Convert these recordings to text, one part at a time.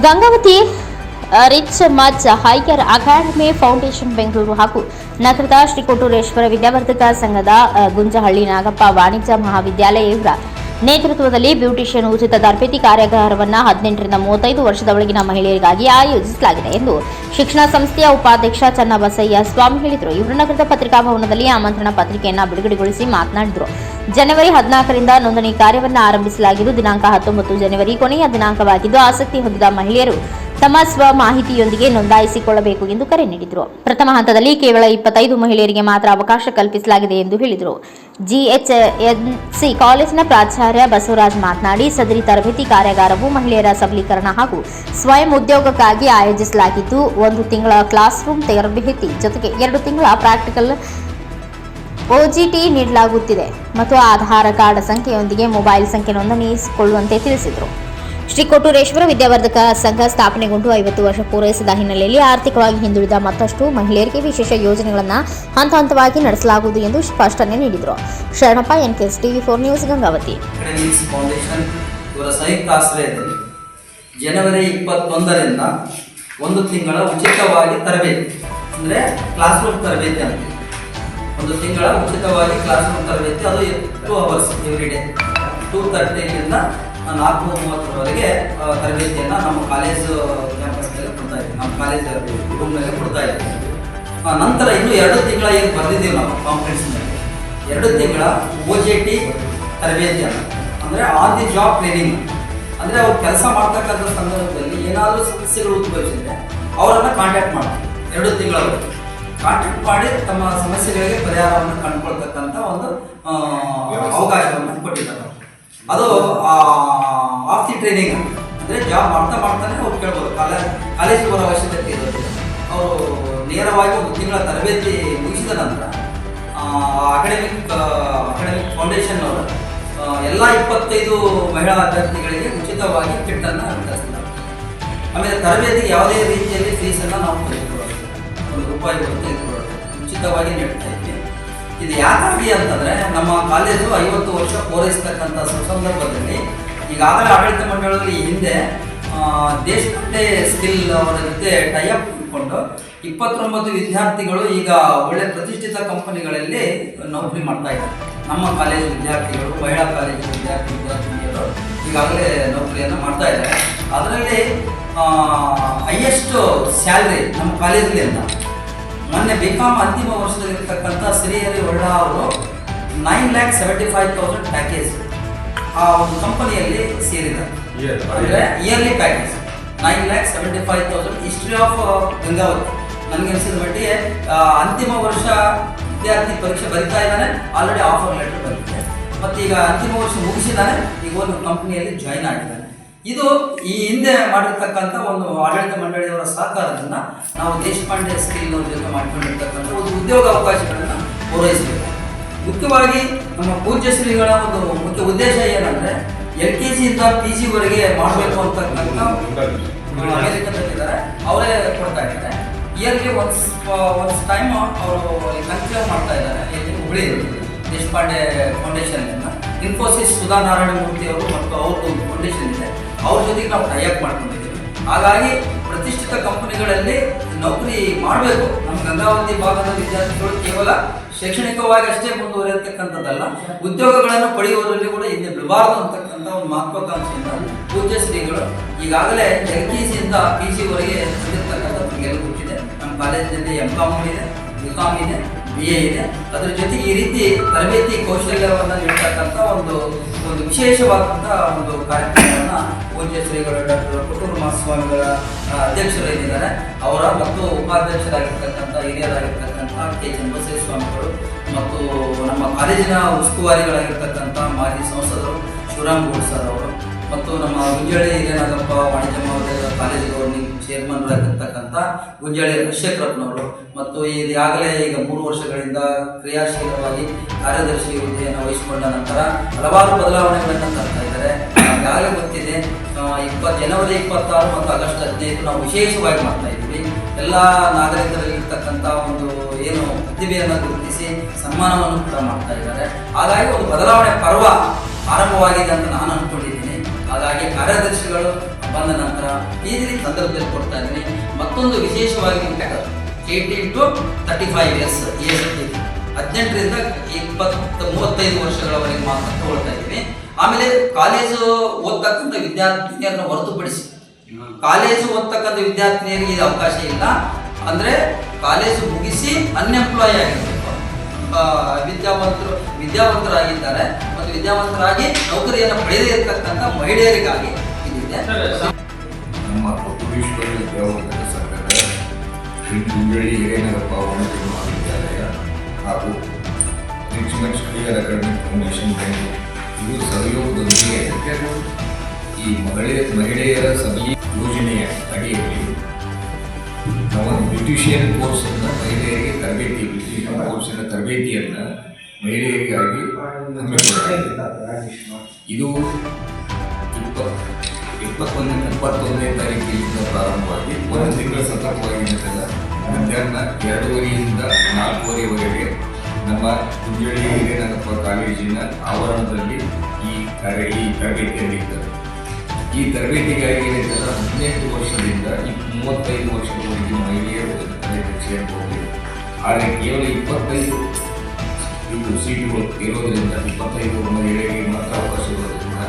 Gangavathi rich much higher academy foundation Bengaluru ಹಾಗೂ ನಗರದ ಶ್ರೀ ಕೊಟ್ಟೂರೇಶ್ವರ ವಿದ್ಯಾವರ್ಧಕ ಸಂಘದ ಗುಂಜಹಳ್ಳಿ ನಾಗಪ್ಪ ವಾಣಿಜ್ಯ ಮಹಾವಿದ್ಯಾಲಯ ಇವರ ನೇತೃತ್ವದಲ್ಲಿ ಬ್ಯೂಟಿಷಿಯನ್ ಉಚಿತ ತರಬೇತಿ ಕಾರ್ಯಾಗಾರವನ್ನು ಹದಿನೆಂಟರಿಂದ ಮೂವತ್ತೈದು ವರ್ಷದ ಒಳಗಿನ ಮಹಿಳೆಯರಿಗಾಗಿ ಆಯೋಜಿಸಲಾಗಿದೆ ಎಂದು ಶಿಕ್ಷಣ ಸಂಸ್ಥೆಯ ಉಪಾಧ್ಯಕ್ಷ ಚನ್ನಬಸಯ್ಯ ಸ್ವಾಮಿ ಹೇಳಿದರು. ಇವರು ನಗರದ ಪತ್ರಿಕಾ ಭವನದಲ್ಲಿ ಆಮಂತ್ರಣ ಪತ್ರಿಕೆಯನ್ನು ಬಿಡುಗಡೆಗೊಳಿಸಿ ಮಾತನಾಡಿದರು. ಜನವರಿ ಹದಿನಾಲ್ಕರಿಂದ ನೋಂದಣಿ ಕಾರ್ಯವನ್ನು ಆರಂಭಿಸಲಾಗಿದ್ದು, ದಿನಾಂಕ ಹತ್ತೊಂಬತ್ತು ಜನವರಿ ಕೊನೆಯ ದಿನಾಂಕವಾಗಿದ್ದು, ಆಸಕ್ತಿ ಹೊಂದಿದ ಮಹಿಳೆಯರು ತಮ್ಮ ಸ್ವ ಮಾಹಿತಿಯೊಂದಿಗೆ ನೋಂದಾಯಿಸಿಕೊಳ್ಳಬೇಕು ಎಂದು ಕರೆ ನೀಡಿದರು. ಪ್ರಥಮ ಹಂತದಲ್ಲಿ ಕೇವಲ ಇಪ್ಪತ್ತೈದು ಮಹಿಳೆಯರಿಗೆ ಮಾತ್ರ ಅವಕಾಶ ಕಲ್ಪಿಸಲಾಗಿದೆ ಎಂದು ಹೇಳಿದರು. ಜಿಎಚ್ಎನ್ಸಿ ಕಾಲೇಜಿನ ಪ್ರಾಚಾರ್ಯ ಬಸವರಾಜ್ ಮಾತನಾಡಿ, ಸದರಿ ತರಬೇತಿ ಕಾರ್ಯಾಗಾರವು ಮಹಿಳೆಯರ ಸಬಲೀಕರಣ ಹಾಗೂ ಸ್ವಯಂ ಉದ್ಯೋಗಕ್ಕಾಗಿ ಆಯೋಜಿಸಲಾಗಿದ್ದು, ಒಂದು ತಿಂಗಳ ಕ್ಲಾಸ್ ರೂಮ್ ತರಬೇತಿ ಜೊತೆಗೆ ಎರಡು ತಿಂಗಳ ಪ್ರಾಕ್ಟಿಕಲ್ ಒಜಿಟಿ ನೀಡಲಾಗುತ್ತಿದೆ ಮತ್ತು ಆಧಾರ ಕಾರ್ಡ್ ಸಂಖ್ಯೆಯೊಂದಿಗೆ ಮೊಬೈಲ್ ಸಂಖ್ಯೆ ನೋಂದಣಿಸಿಕೊಳ್ಳುವಂತೆ ತಿಳಿಸಿದರು. ಶ್ರೀ ಕೊಟ್ಟೂರೇಶ್ವರ ವಿದ್ಯಾವರ್ಧಕ ಸಂಘ ಸ್ಥಾಪನೆಗೊಂಡು ಐವತ್ತು ವರ್ಷ ಪೂರೈಸಿದ ಹಿನ್ನೆಲೆಯಲ್ಲಿ ಆರ್ಥಿಕವಾಗಿ ಹಿಂದುಳಿದ ಮತ್ತಷ್ಟು ಮಹಿಳೆಯರಿಗೆ ವಿಶೇಷ ಯೋಜನೆಗಳನ್ನು ಹಂತ ಹಂತವಾಗಿ ನಡೆಸಲಾಗುವುದು ಎಂದು ಸ್ಪಷ್ಟನೆ ನೀಡಿದರು. Sharanappa, NKS TV four news, Gangavathi. ಜನವರಿ ಇಪ್ಪತ್ತೊಂದರಿಂದ ಒಂದು ತಿಂಗಳ ಉಚಿತವಾಗಿ ತರಬೇತಿ ಅಂದರೆ ಕ್ಲಾಸ್ ರೂಮ್ ತರಬೇತಿ ಅಂತ ಒಂದು ತಿಂಗಳ ಉಚಿತವಾಗಿ ಕ್ಲಾಸ್ ರೂಮ್ ತರಬೇತಿ. ಅದು two hours every day two ತರ್ಟಿಯಿಂದ ನಾಲ್ಕು ಮೂವತ್ತರವರೆಗೆ ತರಬೇತಿಯನ್ನು ನಮ್ಮ ಕಾಲೇಜು ಕ್ಯಾಂಪಸ್ನಲ್ಲಿ ಕೊಡ್ತಾ ಇದ್ದೀವಿ. ನಮ್ಮ ಕಾಲೇಜ್ ರೂಮ್ನಲ್ಲಿ ಕೊಡ್ತಾ ಇದ್ದೀವಿ. ನಂತರ ಇನ್ನು ಎರಡು ತಿಂಗಳ ಏನು ಬರೆದಿದ್ದೀವಿ ನಾವು ಕಾಂಪಿಟೇಷನ್ನಲ್ಲಿ ಎರಡು ತಿಂಗಳ ಒ ಜೆ ಟಿ ತರಬೇತಿಯನ್ನು. ಅಂದರೆ ಆನ್ ದಿ ಜಾಬ್ ಟ್ರೈನಿಂಗ್ ಅಂದರೆ ಅವ್ರು ಕೆಲಸ ಮಾಡ್ತಕ್ಕಂಥ ಸಂದರ್ಭದಲ್ಲಿ ಏನಾದರೂ ಸಮಸ್ಯೆಗಳು ಉದ್ಭವಿಸಿದ್ರೆ ಅವರನ್ನು ಕಾಂಟ್ಯಾಕ್ಟ್ ಮಾಡ್ತೀವಿ. ಎರಡು ತಿಂಗಳವರೆಗೆ. ಕಾಂಟ್ಯಾಕ್ಟ್ ಮಾಡಿ ತಮ್ಮ ಸಮಸ್ಯೆಗಳಿಗೆ ಪರಿಹಾರವನ್ನು ಕಂಡುಕೊಳ್ತಕ್ಕಂಥ ಒಂದು ಅವಕಾಶವನ್ನು ಕೊಟ್ಟಿದ್ದಾರೆ. ಅದು ಆಫ್ ದಿ ಟ್ರೈನಿಂಗ್ ಅಂದರೆ ಜಾಬ್ ಮಾಡ್ತಾ ಮಾಡ್ತಾನೆ ಅವ್ರು ಕೇಳ್ಬೋದು. ಕಾಲೇಜ್ ಕಾಲೇಜಿಗೆ ಬರೋ ಅವಶ್ಯಕತೆ ಇರೋದಿಲ್ಲ ಅವರು ನೇರವಾಗಿ ಒಂದು ತಿಂಗಳ ತರಬೇತಿ ಮುಗಿಸಿದ ನಂತರ ಅಕಾಡೆಮಿಕ್ ಅಕಾಡೆಮಿಕ್ ಫೌಂಡೇಶನ್ ಅವರು ಎಲ್ಲ ಇಪ್ಪತ್ತೈದು ಮಹಿಳಾ ಅಭ್ಯರ್ಥಿಗಳಿಗೆ ಉಚಿತವಾಗಿ ಕಿಟ್ಟನ್ನು ವಿತರಿಸ್ತಾರೆ ಆಮೇಲೆ ತರಬೇತಿಗೆ ಯಾವುದೇ ರೀತಿಯಲ್ಲಿ ಫೀಸನ್ನು ನಾವು ರೂಪಾಯಿ ತೆಗೆದುಕೊಳ್ಳೋದು ಉಚಿತವಾಗಿ ನೀಡ್ತಾ ಇದ್ವಿ ಇದು ಯಾಕಾಗಿ ಅಂತಂದರೆ, ನಮ್ಮ ಕಾಲೇಜು ಐವತ್ತು ವರ್ಷ ಪೂರೈಸ್ತಕ್ಕಂಥ ಸಂದರ್ಭದಲ್ಲಿ ಈಗಾಗಲೇ ಆಡಳಿತ ಮಂಡಳದಲ್ಲಿ ಹಿಂದೆ ದೇಶಕಟ್ಟೆ ಸ್ಕಿಲ್ ಅವರ ಜೊತೆ ಟೈಅಪ್ ಇಟ್ಕೊಂಡು ಇಪ್ಪತ್ತೊಂಬತ್ತು ವಿದ್ಯಾರ್ಥಿಗಳು ಈಗ ಒಳ್ಳೆ ಪ್ರತಿಷ್ಠಿತ ಕಂಪನಿಗಳಲ್ಲಿ ನೌಕರಿ ಮಾಡ್ತಾ ಇದ್ದಾರೆ. ನಮ್ಮ ಕಾಲೇಜು ವಿದ್ಯಾರ್ಥಿಗಳು, ಮಹಿಳಾ ಕಾಲೇಜು ವಿದ್ಯಾರ್ಥಿ ವಿದ್ಯಾರ್ಥಿನಿಯರು ಈಗಾಗಲೇ ನೌಕರಿಯನ್ನು ಮಾಡ್ತಾ ಇದ್ದಾರೆ. ಅದರಲ್ಲಿ ಹೈಯೆಸ್ಟ್ ಸ್ಯಾಲ್ರಿ ನಮ್ಮ ಕಾಲೇಜಲ್ಲಿ ಅಂತ ಮೊನ್ನೆ ಬಿ ಕಾಮ್ ಅಂತಿಮ ವರ್ಷದಲ್ಲಿರ್ತಕ್ಕಂಥ ಶ್ರೀಹರಿ ಒಳ್ಳ ಅವರು nine lakh seventy five thousand package ಆ ಒಂದು ಕಂಪನಿಯಲ್ಲಿ ಸೇರಿದ್ದಾರೆ. ಅಂದರೆ yearly package nine lakh seventy five thousand history of Gangavathi. ನನಗೆ ಅನಿಸಿದ ಮಟ್ಟಿಗೆ ಅಂತಿಮ ವರ್ಷ ವಿದ್ಯಾರ್ಥಿ ಪರೀಕ್ಷೆ ಬರಿತಾ ಇದ್ದಾನೆ. ಆಲ್ರೆಡಿ ಆಫರ್ ಲೆಟರ್ ಬಂದಿದೆ. ಮತ್ತು ಈಗ ಅಂತಿಮ ವರ್ಷ ಮುಗಿಸಿದ್ದಾನೆ. ಈಗ ಒಂದು ಕಂಪ್ನಿಯಲ್ಲಿ ಜಾಯ್ನ್ ಆಗಿದ್ದಾನೆ. ಇದು ಈ ಹಿಂದೆ ಮಾಡಿರ್ತಕ್ಕಂಥ ಒಂದು ಆಡಳಿತ ಮಂಡಳಿಯವರ ಸಹಕಾರದಿಂದ ನಾವು ದೇಶಪಾಂಡೆ ಸ್ಕಿಲ್ ಅವ್ರ ಜೊತೆ ಮಾಡ್ಕೊಂಡಿರ್ತಕ್ಕಂಥ ಒಂದು ಉದ್ಯೋಗ ಅವಕಾಶಗಳನ್ನು ಪೂರೈಸಬೇಕು. ಮುಖ್ಯವಾಗಿ ನಮ್ಮ ಪೂಜ್ಯ ಶ್ರೀಗಳ ಒಂದು ಮುಖ್ಯ ಉದ್ದೇಶ ಏನಂದ್ರೆ ಎಲ್ ಕೆ ಜಿಯಿಂದ ಪಿ ಜಿವರೆಗೆ ಮಾಡಬೇಕು ಅಂತಕ್ಕಂಥ ಅಮೆರಿಕದಲ್ಲಿದ್ದಾರೆ. ಅವರೇ ಕೊಡ್ತಾ ಇದ್ದಾರೆ. ಇಯರ್ಲಿ ಒನ್ಸ್ ಒನ್ಸ್ ಟೈಮ್ ಅವರು ಕನ್ಸಿಡರ್ ಮಾಡ್ತಾ ಇದ್ದಾರೆ. ಇಲ್ಲಿ ಹುಬ್ಳಿ ದೇಶಪಾಂಡೆ ಫೌಂಡೇಶನ್ ಇನ್ಫೋಸಿಸ್ ಸುಧಾ ನಾರಾಯಣ ಮೂರ್ತಿ ಅವರು ಮತ್ತು ಅವ್ರದ್ದು ಒಂದು ಫೌಂಡೇಶನ್ ಇದೆ. ಅವ್ರ ಜೊತೆಗೆ ನಾವು ಟೈಅಪ್ ಮಾಡ್ಕೊಂಡಿದ್ದೀವಿ. ಹಾಗಾಗಿ ಪ್ರತಿಷ್ಠಿತ ಕಂಪನಿಗಳಲ್ಲಿ ನೌಕರಿ ಮಾಡಬೇಕು. ನಮ್ಮ ಗಂಗಾವತಿ ಭಾಗದ ವಿದ್ಯಾರ್ಥಿಗಳು ಕೇವಲ ಶೈಕ್ಷಣಿಕವಾಗಿ ಅಷ್ಟೇ ಮುಂದುವರಿಯತಕ್ಕಂಥದ್ದಲ್ಲ, ಉದ್ಯೋಗಗಳನ್ನು ಪಡೆಯುವುದರಲ್ಲಿ ಕೂಡ ಹಿಂದೆ ಬಿಡಬಾರದು ಅಂತಕ್ಕಂಥ ಒಂದು ಮಹತ್ವಾಕಾಂಕ್ಷೆಯಿಂದ ಪೂಜ್ಯ ಶ್ರೀಗಳು ಈಗಾಗಲೇ ಎಲ್ ಕೆ ಸಿಯಿಂದ ಪಿ ಸಿವರೆಗೆ ಬಂದಿರತಕ್ಕಂಥದ್ದು ನಿಮಗೆಲ್ಲ ನಮ್ಮ ಕಾಲೇಜಿನಲ್ಲಿ ಎಂ ಕಾಮ್ ಇದೆ ಬಿ ಕಾಮ್ ಇದೆ, ಬಿ ಎ ಇದೆ. ಅದರ ಜೊತೆಗೆ ಈ ರೀತಿ ತರಬೇತಿ ಕೌಶಲ್ಯವನ್ನು ನೀಡತಕ್ಕಂಥ ಒಂದು ಒಂದು ವಿಶೇಷವಾದಂಥ ಒಂದು ಕಾರ್ಯಕ್ರಮವನ್ನು ಪೂಜ್ಯ ಶ್ರೀಗಳು ಡಾಕ್ಟರ್ ಪುಟ್ಟೂರು ಸ್ವಾಮಿಗಳ ಆ, ಅಧ್ಯಕ್ಷರು ಏನಿದ್ದಾರೆ ಅವರ ಮತ್ತು ಉಪಾಧ್ಯಕ್ಷರಾಗಿರ್ತಕ್ಕಂಥ ಹಿರಿಯರಾಗಿರ್ತಕ್ಕಂಥ ಕೆ. ಚಂದ್ರಶೇಖರ ಸ್ವಾಮಿಗಳು ಮತ್ತು ನಮ್ಮ ಕಾಲೇಜಿನ ಉಸ್ತುವಾರಿಗಳಾಗಿರ್ತಕ್ಕಂಥ ಮಾಜಿ ಸಂಸದರು ಶಿವರಾಮ್ ಗೌಡ್ ಸರ್ ಅವರು ಮತ್ತು ನಮ್ಮ ಗುಂಜಾಳಿ ಹಿರಿಯನಾಗಪ್ಪ ವಾಣಿಜ್ಯ ಮಹೋದಯ ಕಾಲೇಜು ಗೌರ್ನಿಂಗ್ ಚೇರ್ಮನ್ ಆಗಿರ್ತಕ್ಕಂಥ ಗುಂಜಾಳಿ ರವಿಶೇಖರಪ್ಪನವರು ಮತ್ತು ಈಗಾಗಲೇ ಈಗ ಮೂರು ವರ್ಷಗಳಿಂದ ಕ್ರಿಯಾಶೀಲವಾಗಿ ಕಾರ್ಯದರ್ಶಿ ಹುದ್ದೆಯನ್ನು ವಹಿಸಿಕೊಂಡ ನಂತರ ಹಲವಾರು ಬದಲಾವಣೆಗಳನ್ನು ತರ್ತಾ ಇದ್ದಾರೆ. ಈಗಾಗಲೇ ಗೊತ್ತಿದೆ ಇಪ್ಪತ್ತು ಜನವರಿ ಇಪ್ಪತ್ತಾರು ಮತ್ತು ಆಗಸ್ಟ್ ಹದಿನೈದು ನಾವು ವಿಶೇಷವಾಗಿ ಮಾಡ್ತಾ ಇದ್ವಿ ಎಲ್ಲ ನಾಗರಿಕರಲ್ಲಿರ್ತಕ್ಕಂಥ ಒಂದು ಏನು ಪ್ರತಿಭೆಯನ್ನು ಗುರುತಿಸಿ ಸನ್ಮಾನವನ್ನು ಕೂಡ ಮಾಡ್ತಾ ಇದ್ದಾರೆ. ಹಾಗಾಗಿ ಒಂದು ಬದಲಾವಣೆ ಪರ್ವ ಆರಂಭವಾಗಿದೆ ಅಂತ ನಾನು ಅಂದ್ಕೊಂಡಿದ್ದೀನಿ ಹಾಗಾಗಿ ಕಾರ್ಯದರ್ಶಿಗಳು ಬಂದ ನಂತರ ಈ ರೀತಿ ಸಂದರ್ಭದಲ್ಲಿ ಕೊಡ್ತಾ ಇದ್ದೀನಿ. ಮತ್ತೊಂದು ವಿಶೇಷವಾಗಿ eighteen to thirty five years age ಹದಿನೆಂಟರಿಂದ ಇಪ್ಪತ್ತು ಮೂವತ್ತೈದು ವರ್ಷಗಳವರೆಗೆ ಮಾತ್ರ ತಗೊಳ್ತಾ ಇದ್ದೀನಿ. ಆಮೇಲೆ ಕಾಲೇಜು ಓದ್ತಕ್ಕಂಥ ವಿದ್ಯಾರ್ಥಿನಿಯರನ್ನು ಹೊರತುಪಡಿಸಿ ಕಾಲೇಜು ಓದ್ತಕ್ಕಂಥ ವಿದ್ಯಾರ್ಥಿನಿಯರಿಗೆ ಇದು ಅವಕಾಶ ಇಲ್ಲ. ಅಂದರೆ ಕಾಲೇಜು ಮುಗಿಸಿ ಅನ್ಎಂಪ್ಲಾಯ್ ಆಗಿರ್ಬೇಕು. ಆ, ವಿದ್ಯಾವಂತರು ವಿದ್ಯಾವಂತರಾಗಿದ್ದಾರೆ. ಮತ್ತು ವಿದ್ಯಾವಂತರಾಗಿ ನೌಕರಿಯನ್ನು ಪಡೆಯದೇ ಇರತಕ್ಕಂಥ ಮಹಿಳೆಯರಿಗಾಗಿ ಇದಿದೆ. ನಮ್ಮ ಸಂಘದ ಹಿರೇನಗರಪ್ಪ ಉನ್ನತ ಮಹಾವಿದ್ಯಾಲಯ ಹಾಗೂ ಕ್ಲಿಯರ್ ಅಕಾಡೆಮಿಕ್ ಫೌಂಡೇಶನ್ ಬೆಂಗಳೂರು ಇದು ಸಹಯೋಗದೊಂದಿಗೆ ಈ ಮಹಿಳೆ ಮಹಿಳೆಯರ ಸಭೆ ಯೋಜನೆಯ ಅಡಿಯಲ್ಲಿ ನಾವು ಬ್ಯೂಟಿಷಿಯನ್ ಕೋರ್ಸನ್ನು ಮಹಿಳೆಯರಿಗೆ ತರಬೇತಿ ಬ್ಯೂಟಿಷಿಯನ್ ಕೋರ್ಸಿನ ತರಬೇತಿಯನ್ನು ಮಹಿಳೆಯರಿಗಾಗಿ ಇದು ಇಪ್ಪತ್ತು ಇಪ್ಪತ್ತೊಂದನೇ ಇಪ್ಪತ್ತೊಂದನೇ ತಾರೀಕಿನಿಂದ ಪ್ರಾರಂಭವಾಗಿ ಒಂದು ತಿಂಗಳ ಸತತವಾಗಿ ನಡೆದ ಮಧ್ಯಾಹ್ನ ಎರಡೂವರೆಯಿಂದ ನಾಲ್ಕೂವರೆವರೆಗೆ ನಮ್ಮ ಕುಂಜಳಿ ಹಿರೇನಗಪ್ಪ ಕಾಲೇಜಿನ ಆವರಣದಲ್ಲಿ ಈ ಕಾರ್ಯ ಈ ತರಬೇತಿ ನಡೆಯುತ್ತದೆ ಈ ತರಬೇತಿಗಾಗಿ ಏನಿದ್ದಲ್ಲ ಹದಿನೆಂಟು ವರ್ಷದಿಂದ ಈ ಮೂವತ್ತೈದು ವರ್ಷದವರೆಗೆ ಮಹಿಳೆಯರು ತರಬೇತಿ ಆದರೆ ಕೇವಲ ಇಪ್ಪತ್ತೈದು ಇದು ಸೀಟುಗಳು ಇರೋದರಿಂದ ಇಪ್ಪತ್ತೈದು ಮಹಿಳೆಯರಿಗೆ ಮಾತ್ರ ಅವಕಾಶ ಇರೋದರಿಂದ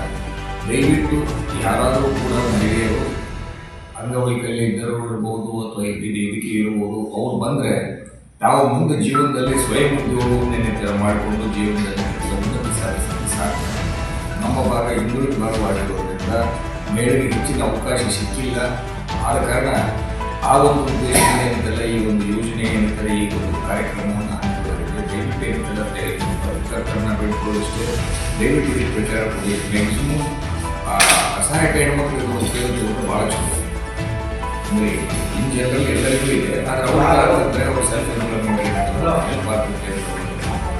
ದಯವಿಟ್ಟು ಯಾರಾದರೂ ಕೂಡ ಮಹಿಳೆಯರು ಅಂಗವೈಕಲ್ಯ ಇದ್ದರೂ ಇರ್ಬೋದು ಅಥವಾ ಇದು ಇದಕ್ಕೆ ಇರ್ಬೋದು ಅವ್ರು ಬಂದರೆ ತಾವು ಮುಂದೆ ಜೀವನದಲ್ಲಿ ಸ್ವಯಂ ಉದ್ಯೋಗವನ್ನೇ ನಿರ್ಧಾರ ಮಾಡಿಕೊಂಡು ಜೀವನದಲ್ಲಿ ಉನ್ನತಿ ಸಾಧಿಸಲು ಸಾಧ್ಯ. ನಮ್ಮ ಭಾಗ ಹಿಂದುಳಿದ ಭಾಗವಾಗಿರೋದ್ರಿಂದ ಮೇಳಿಗೆ ಹೆಚ್ಚಿನ ಅವಕಾಶ ಸಿಕ್ಕಿಲ್ಲ. ಆದ ಕಾರಣ ಆ ಒಂದು ಉದ್ದೇಶ ಏನಿದ್ದಲ್ಲ ಈ ಒಂದು ಯೋಜನೆ ಏನಿದ್ದಾರೆ, ಈ ಒಂದು ಕಾರ್ಯಕ್ರಮವನ್ನು ಹಮ್ಮಿಕೊಳ್ಳಲಿದೆ ದಯವಿಟ್ಟು ಏನಿದ್ದಲ್ಲ ಸರ್ಕಾರನ ಬೇಡಿಕೊಳ್ಳುವಷ್ಟೇ ದಯವಿಟ್ಟು ಪ್ರಚಾರ ಮ್ಯಾಕ್ಸಿಮಮ್ ಅಸಹಾಯಕ ಹೆಣ್ಮಕ್ಳಿಗೆ ಒಂದು ಭಾಳ ಚಲೋ ಇನ್ ಜನರಲ್ ಎಲ್ಲರಿಗೂ ಇದೆ. ಆದರೆ ಅವ್ರು ಅವ್ರ ಸೆಲ್ಫ್ ಹೆಲ್ಪ್ ಆಗ್ತದೆ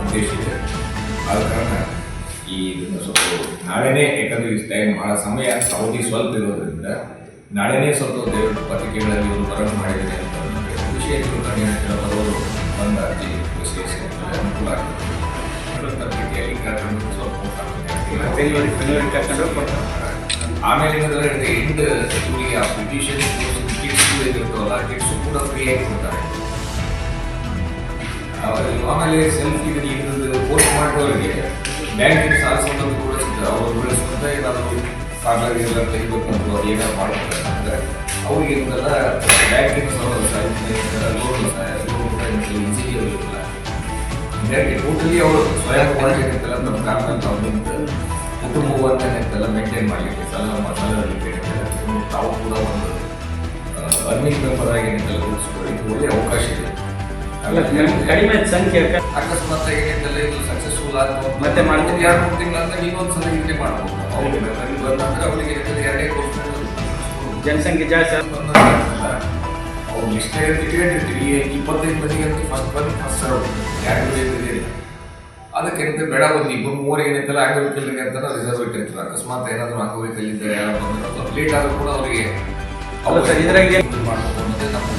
ಉದ್ದೇಶ ಇದೆ. ಆದ ಕಾರಣ ಈ ಸ್ವಲ್ಪ ನಾಳೆನೇ ಯಾಕಂದ್ರೆ ಈ ಟೈಮ್ ಭಾಳ ಸಮಯ ಅವಧಿ ಸ್ವಲ್ಪ ಇರೋದ್ರಿಂದ ನಾಳೆನೇ ಸ್ವಲ್ಪ ದೇವರ ಪತ್ರಿಕೆಗಳಲ್ಲಿ ಒಂದು ವರದಿ ಮಾಡಿದ್ದಾರೆ ಅಂತ ವಿಷಯ ಬರೋರು ಬಂದ ಅರ್ಜಿ ವಿಶೇಷ ಅನುಕೂಲ ಆಗ್ತದೆ. ಪತ್ರಿಕೆಯಲ್ಲಿ ಕರ್ಕೊಂಡು ಸ್ವಲ್ಪ ಆಮೇಲೆ ಇವರಿಗೆ ಆ ಕಿಟ್ಸ್ ಇರ್ತಾವಲ್ಲ ಕಿಟ್ಸ್ ಕೂಡ ಫ್ರೀ ಆಗಿ ಕೊಡ್ತಾರೆ ಆಮೇಲೆ ಸೆಲ್ಫ್ ಪೋಸ್ಟ್ ಮಾಡಿದವರಿಗೆ ಬ್ಯಾಂಕಿನ ಸಾಲ ಸೌಲಭ್ಯ ಕೂಡ ಸಿಗ್ತದೆ. ಅವರು ಬೆಳೆಸ್ಕೊಂತ ಏನಾದರೂ ಎಲ್ಲ ತೆಗಿಬೇಕು ಅಂತ ಅದು ಏನಾದ್ರು ಮಾಡ್ತಾರೆ ಅಂದರೆ ಅವ್ರಿಗೆ ಇದೆಲ್ಲ ಬ್ಯಾಂಕಿನ ಸೌಲಭ್ಯ ಲೋನ್ ಲೋನ್ ಈಸಿಲಿ ಇರೋದಿಲ್ಲ ಹೀಗಾಗಿ ಟೋಟಲಿ ಅವರು ಸ್ವಯಂ ಮಾಡಬೇಕಂತಲ್ಲ ನಮ್ಮ ಕಾರಣದಲ್ಲಿ ಅವ್ರು ನಿಂತು ಕುಟುಂಬವನ್ನು ಅಂತೆಲ್ಲ ಮೇಂಟೈನ್ ಮಾಡಲಿಕ್ಕೆ, ಸಲ ಸಾಲದಲ್ಲಿಕ್ಕೆ ತಾವು ಕೂಡ ಒಂದು ಅರ್ನಿಂಗ್ ಮೆಂಬರ್ ಆಗಿ ರೂಪಿಸ್ಕೊಳ್ಳಿಕ್ಕೆ ಒಳ್ಳೆಯ ಅವಕಾಶ ಇದೆ. ಕಡಿಮೆ ಸಂಖ್ಯೆ ಅಕಸ್ಮಾತ್ ಏನಂತೆಲ್ಲ ಇದು ಸಕ್ಸಸ್ಫುಲ್ ಆಗ್ಬೋದು ಮತ್ತೆ ಮಾಡ್ತೀನಿ. ಎರಡು ಮೂರು ತಿಂಗಳ ಅಂತ ಇನ್ನೊಂದು ಸಲ ಇದನ್ನೇ ಮಾಡ್ಬೋದು. ಅವ್ರಿಗೆ ಅವರಿಗೆ ಎರಡೇ ಕೋರ್ಸ್ ಜನಸಂಖ್ಯೆ ಜಾಸ್ತಿ ಅವ್ರು ಇಷ್ಟೇ ಟಿಕೆಟ್ ಇರ್ತೀವಿ. ಇಪ್ಪತ್ತೈದು ಮಂದಿಗೆ ಅಂತ ಫಸ್ಟ್ ಬಂದು ಫಸ್ಟ್ ಸರ್ವ್ ಯಾರು ಇಲ್ಲ. ಅದಕ್ಕೆ ಎಂತ ಬೇಡ ಒಂದು ಇಬ್ಬರು ಮೂರು ಏನಂತಲ್ಲ ಅಂಗವೈಕಲ್ಯರಿಗೆ ಅಂತ ರಿಸರ್ವ್ ಇಟ್ಟಿರ್ತಾರೆ. ಅಕಸ್ಮಾತ್ ಏನಾದರೂ ಅಂಗವೈಕಲ್ಯ ಇದ್ದರೆ ಯಾರು ಬಂದ್ರೆ. ಲೇಟ್ ಆದರೂ ಕೂಡ ಅವರಿಗೆ ಅಲ್ಲ ಸರ್, ಇದ್ರಾಗೆ- ಮಾಡ್ಬೇಕು ಅನ್ನೋದೇ ನಮ್ಮ